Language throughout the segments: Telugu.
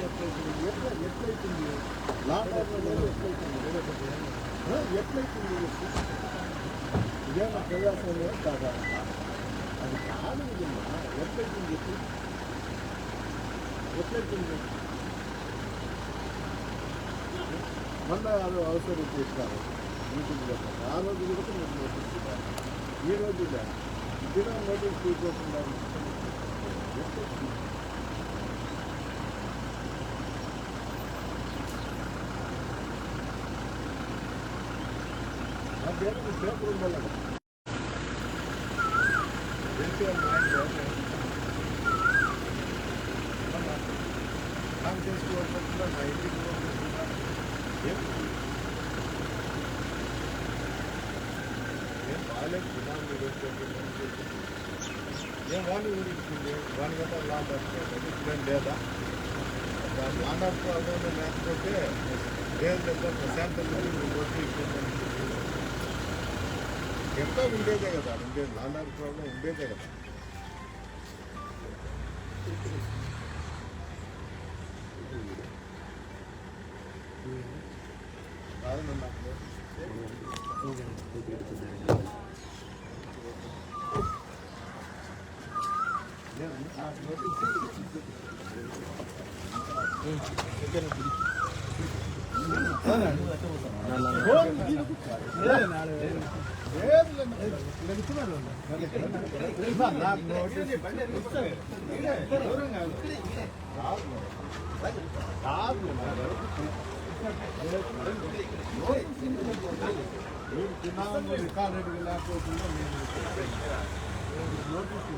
ఎట్లయితుంది ఎట్లా ఎట్లయితుంది లాంగ్ ఎట్లయితుంది ఆ, ఎట్లయితుంది ఇదేమన్నా ప్రజాస్వామ్యం కాదా అది కాదు నిజమా ఎట్లయితుంది చెప్పు ఎట్లయితుంది మొన్న అది అవసరం చేసినారు ఆ రోజు కూడా మీరు నోటీస్ ఇవ్వాలి. ఈ రోజు ఇలా దినం నోటీస్ తీసుకోకుండా ఎట్లయితుంది ఆ పేరు పేపర్ ఉండాలి ఏం వాణి ఊరించింది వాణి గట్ట లాండ్ ఆడుకోవాలి లేదా దాని లాండ్ ఆడుకోవాలని లేకపోతే లేదు లేదా ప్రశాంతంగా ఉండేదే కదా ఉండేది లాండ్ ప్రాబ్లం ఉండేదే కదా కాదు నాకు మీరు తిన్నాము రికార్డు లేకపోకుండా నేను నోటీస్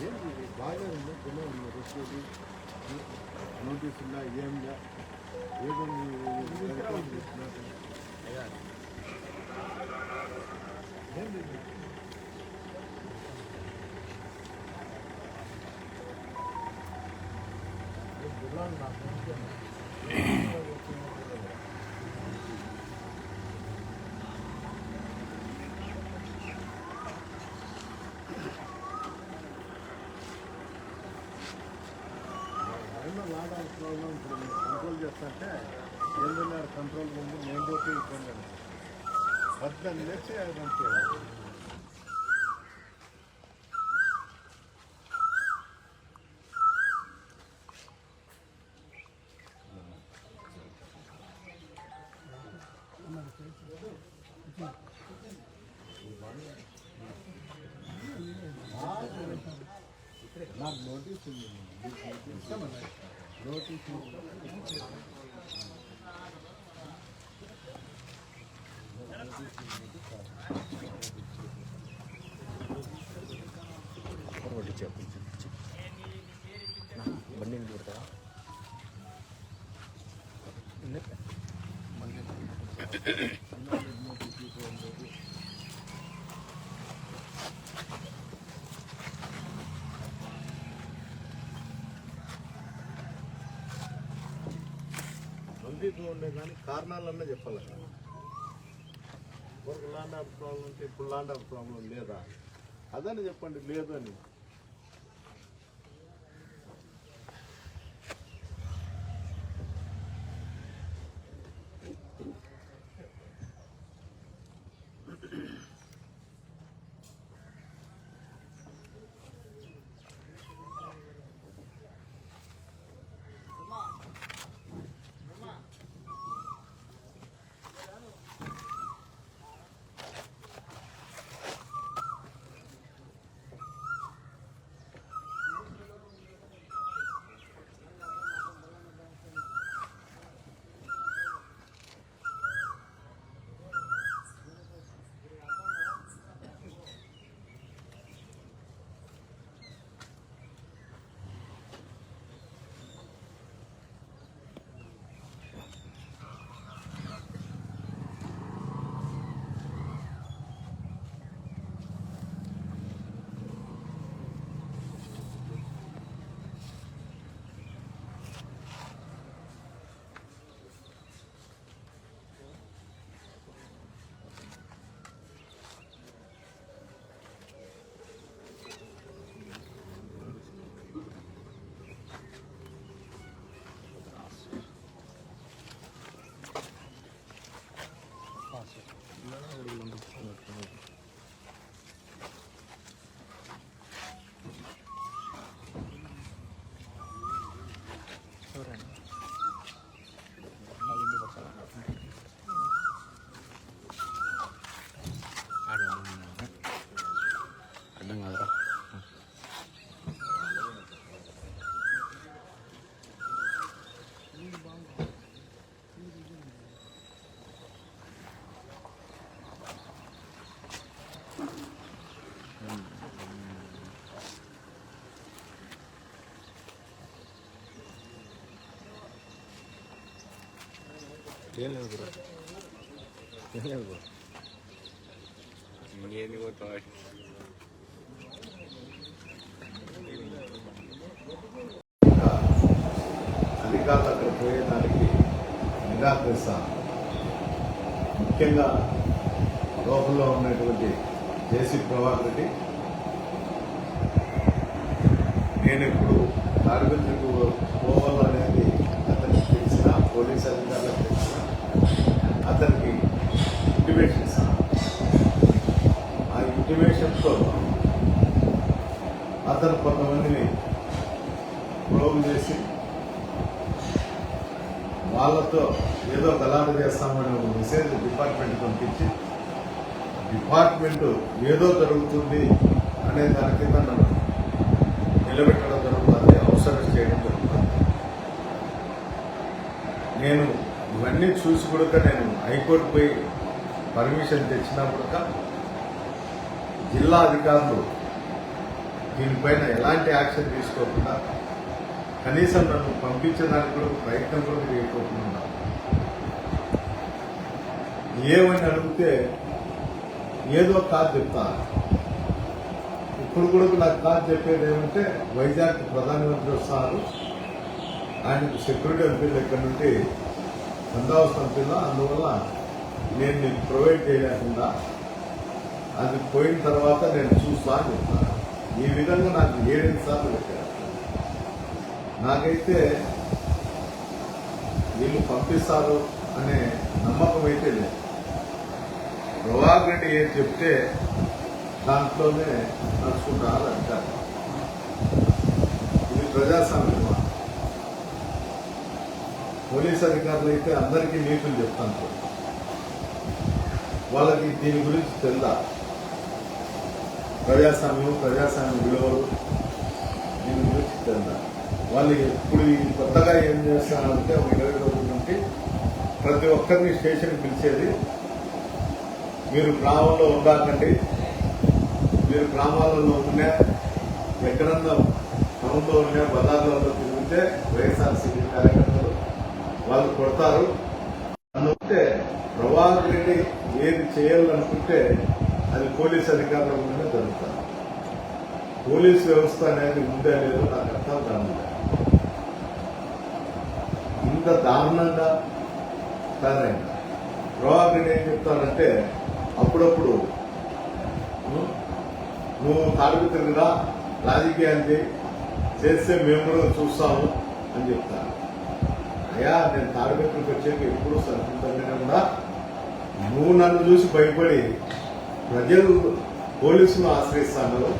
ఏంటి ఇది? బాగా ఉంది తిన్నాము వచ్చేది నోటీస్ ఉందా ఏందా ఏదో మీరు రికార్డు చేస్తున్నారు. ఏంది ఇది? ఈ గుర్రాలు నాకు నచ్చాయి. అయినా లాడాల ప్రాబ్లం ఇప్పుడు మీరు కంట్రోల్ చేస్తుంటే ఎల్లున్నారు కంట్రోల్ ముందు నేను పోతే ఇబ్బంది అని పద్దెనిమిది లేచి అదంతే నాకు నోటీస్ ఉంది నోటీస్ ఒకటి చెప్పు బండి ఇంటి పెడతావా నందితో ఉండే కానీ కారణాలన్నా చెప్పాలి కదా ఒక లాండ్ ఆఫ్ ప్రాబ్లం ఉంటే ఇప్పుడు లాండ్ ఆఫ్ ప్రాబ్లం లేదా? అదని చెప్పండి లేదు అని ఏం లేదు బ్రో ఏం లేదు బ్రో ఇంకేంది అధికారులు అక్కడ పోయేదానికి నిరాకరిస్తాను ముఖ్యంగా లోపల ఉన్నటువంటి జేసీ ప్రభాకర్ రెడ్డి. నేను ఇప్పుడు తాడిపత్రికి పోవాలనేది అతనికి తెలిసిన పోలీస్ అధికారులకు తెలిసిన అతనికి ఇంటిమేషన్ ఇస్తాను ఆ ఇంటిమేషన్తో అతను కొంతమందిని ప్రోగు చేసి వాళ్ళతో ఏదో గలాట చేస్తామని ఒక మెసేజ్ డిపార్ట్మెంట్ పంపించి డిపార్ట్మెంట్ ఏదో జరుగుతుంది అనే దాని కింద నన్ను నిలబెట్టడం జరుగుతుంది అవసరం చేయడం జరుగుతుంది. నేను ఇవన్నీ చూసి కూడా నేను హైకోర్టు పోయి పర్మిషన్ తెచ్చినప్పుడు జిల్లా అధికారులు దీనిపైన ఎలాంటి యాక్షన్ తీసుకోకుండా కనీసం నన్ను పంపించడానికి కూడా ప్రయత్నం కూడా చేయకోకుండా ఏమని అడిగితే ఏదో కాదు చెప్తాను ఇప్పుడు కూడా నాకు కాదు చెప్పేది ఏమంటే వైజాగ్ ప్రధానమంత్రి వస్తారు. ఆయనకు సెక్యూరిటీ అనిపించింది దగ్గర నుండి బందోబస్తు అనిపిందా అందువల్ల నేను నేను ప్రొవైడ్ చేయలేకుండా అది పోయిన తర్వాత నేను చూస్తా చెప్తాను ఈ విధంగా నాకు ఏడెనిమిది సార్లు పెట్టారు. నాకైతే వీళ్ళు పంపిస్తారు అనే నమ్మకం అయితే లేదు. ప్రభాకర్ రెడ్డి ఏం చెప్తే దాంట్లోనే నడుచుకుంటారు అంటారు. ఇది ప్రజాస్వామ్యం పోలీస్ అధికారులు అయితే అందరికీ నీతులు చెప్తాను. వాళ్ళకి దీని గురించి తెలుదా? ప్రజాస్వామ్యం ప్రజాస్వామ్య విలువలు దీని గురించి తెలుదా? వాళ్ళు ఇప్పుడు కొత్తగా ఏం చేస్తారంటే ఒక ఇరవై రోజుల నుండి ప్రతి ఒక్కరిని స్టేషన్ పిలిచేది మీరు గ్రామంలో ఉండాలండి మీరు గ్రామాలలో ఉన్నా ఎక్కడన్నా టౌన్లో ఉన్నా బజార్లలో తిరిగితే వైఎస్ఆర్సీపీ కార్యక్రమం వాళ్ళు కొడతారు. అనుకుంటే ప్రభాకర్ రెడ్డి ఏది చేయాలనుకుంటే అది పోలీస్ అధికారుల ముందే జరుగుతుంది పోలీస్ వ్యవస్థ అనేది ఉందా లేదో నాకు అర్థం కాదు ఇంత దారుణంగా తయారైంది ప్రభాకర్ రెడ్డి ఏం చెప్తానంటే అప్పుడప్పుడు "నువ్వు- నువ్వు తాడుకుతున్నా రాజకీయాలు చేస్తే మేము కూడా చూస్తాము అని చెప్తాను అయ్యా నేను తాడిపెట్టుకు వచ్చాక ఎప్పుడు సంతృప్తంగానే కూడా నువ్వు నన్ను చూసి భయపడి ప్రజలు పోలీసులు ఆశ్రయిస్తాను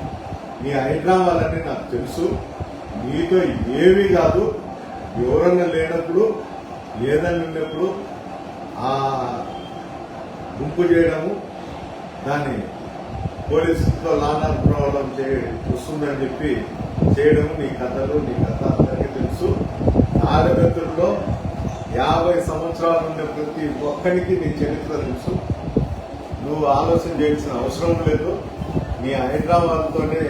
నీ హైదరాబాద్ నాకు తెలుసు. నీతో ఏమీ కాదు. ఎవరన్నా లేనప్పుడు లేదని ఉన్నప్పుడు ఆ గుంపు చేయడము దాన్ని పోలీసులతో లానా ప్రాబ్లం చేయ వస్తుందని చెప్పి చేయడం నీ కథలు నీ కథ అందరికీ ఆడబిడ్డల్లో యాభై సంవత్సరాల నుండి ప్రతి ఒక్కరికి నీ చరిత్ర తెలుసు. నువ్వు ఆలోచన చేయాల్సిన అవసరం లేదు. నీ హైదరాబాద్తోనే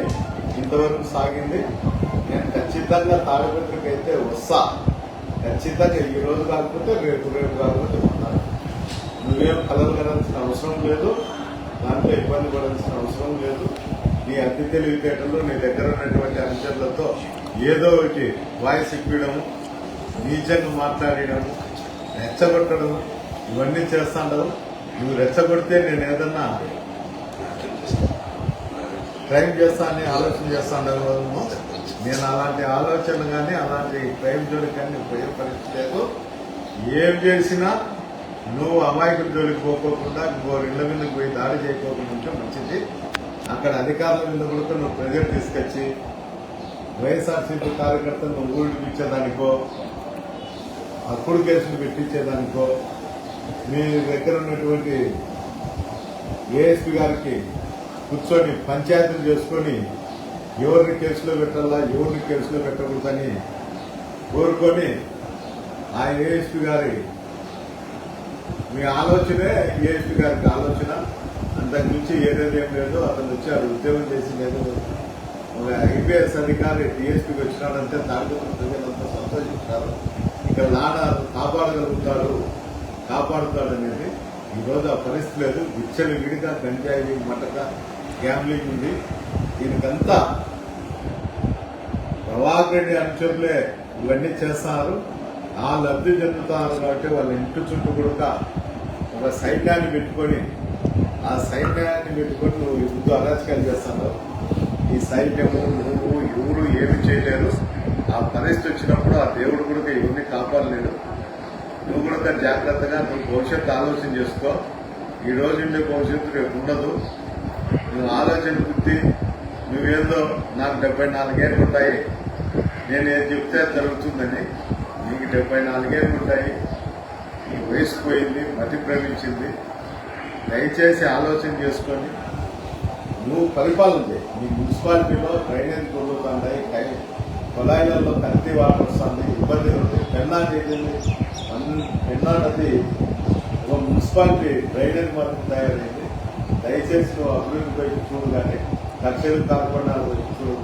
ఇంతవరకు సాగింది. నేను ఖచ్చితంగా తాడబెట్టకైతే వస్తా. ఖచ్చితంగా ఈ రోజు కాకపోతే రేపు రేపు కాకపోతే ఉంటాను నువ్వేం కలలు అవసరం లేదు. దాంట్లో ఇబ్బంది పడాల్సిన అవసరం లేదు. నీ అతి తెలివితేటలు నీ దగ్గర ఉన్నటువంటి అంశాలతో ఏదో ఒకటి వాయిస్ ఇప్పడము నీచంగా మాట్లాడడం రెచ్చగొట్టడం ఇవన్నీ చేస్తాడు నువ్వు రెచ్చగొడితే నేను ఏదన్నా క్రైమ్ చేస్తానని ఆలోచన చేస్తాను నేను అలాంటి ఆలోచన కానీ అలాంటి క్రైమ్ జోలికి కానీ పోయే పరిస్థితి లేదు. ఏం చేసినా నువ్వు అమాయకుల జోలికి పోకోకుండా ఇంకో ఇళ్ళ మీదకి పోయి దాడి చేయకోకుండా ఉంటే మంచిది. అక్కడ అధికారుల మీద కూడా నువ్వు ప్రెజర్ తీసుకొచ్చి వైఎస్ఆర్సీపీ కార్యకర్తలు నువ్వు ఊరికి ఇచ్చేదానికో అప్పుడు కేసులు పెట్టించేదానికో మీ దగ్గర ఉన్నటువంటి ఏఎస్పీ గారికి కూర్చొని పంచాయతీలు చేసుకొని ఎవరిని కేసులో పెట్టాలా ఎవరిని కేసులో పెట్టకూడదని కోరుకొని ఆ ఏఎస్పీ గారి మీ ఆలోచనే ఏఎస్పీ గారికి ఆలోచన. అంతకు మించి ఏదేది ఏం లేదు అతను వచ్చి అది ఉద్యోగం చేసి లేదు ఐపీఎస్ అధికారి డిఎస్పీకి వచ్చినాడంటే దాని గురించి సంతోషించారు. ఇక్కడ నాన్న కాపాడగలుగుతాడు కాపాడుతాడు అనేది ఈరోజు ఆ పరిస్థితి లేదు. విచ్చలు విడిగా గంజాయి మటక గ్యాంబ్లింగ్ ఉంది. దీనికంతా ప్రభాకర్ రెడ్డి అనుచరులే ఇవన్నీ చేస్తున్నారు ఆ లబ్ధి చెందుతారు కాబట్టి వాళ్ళ ఇంటి చుట్టూ కూడా ఒక సైన్యాన్ని పెట్టుకొని ఆ సైన్యాన్ని పెట్టుకొని నువ్వు యుద్ధ అరాచకాలు చేస్తున్నావు ఈ సైన్యము నువ్వు ఎవరు ఏమి చేయలేరు. ఆ పరిస్థితి వచ్చినప్పుడు ఆ దేవుడు కూడా ఇవన్నీ కాపాడలేడు నువ్వు కూడా జాగ్రత్తగా నువ్వు భవిష్యత్తు ఆలోచన చేసుకో. ఈ రోజు ఉండే భవిష్యత్తు రేపు ఉండదు. నువ్వు ఆలోచన బుద్ధి నువ్వేందో నాకు డెబ్బై నాలుగేళ్ళు ఉంటాయి నేను ఏది చెప్తే జరుగుతుందని నీకు డెబ్బై నాలుగేళ్ళు ఉంటాయి నీ వయసు పోయింది మతి ప్రేమించింది. దయచేసి ఆలోచన చేసుకొని నువ్వు పరిపాలన చేయి. నీ మున్సిపాలిటీలో డ్రైనేజ్ పొందుతున్నాయి కై కొలాయిలలో కత్తి వాటర్ వస్తుంది ఇబ్బంది ఉంది పెన్నా చేసింది పెన్నా నది ఒక మున్సిపాలిటీ డ్రైనేజ్ మార్గం తయారైంది. దయచేసి అభివృద్ధి వైపు చూడు కానీ లక్షలు కాకుండా చూడు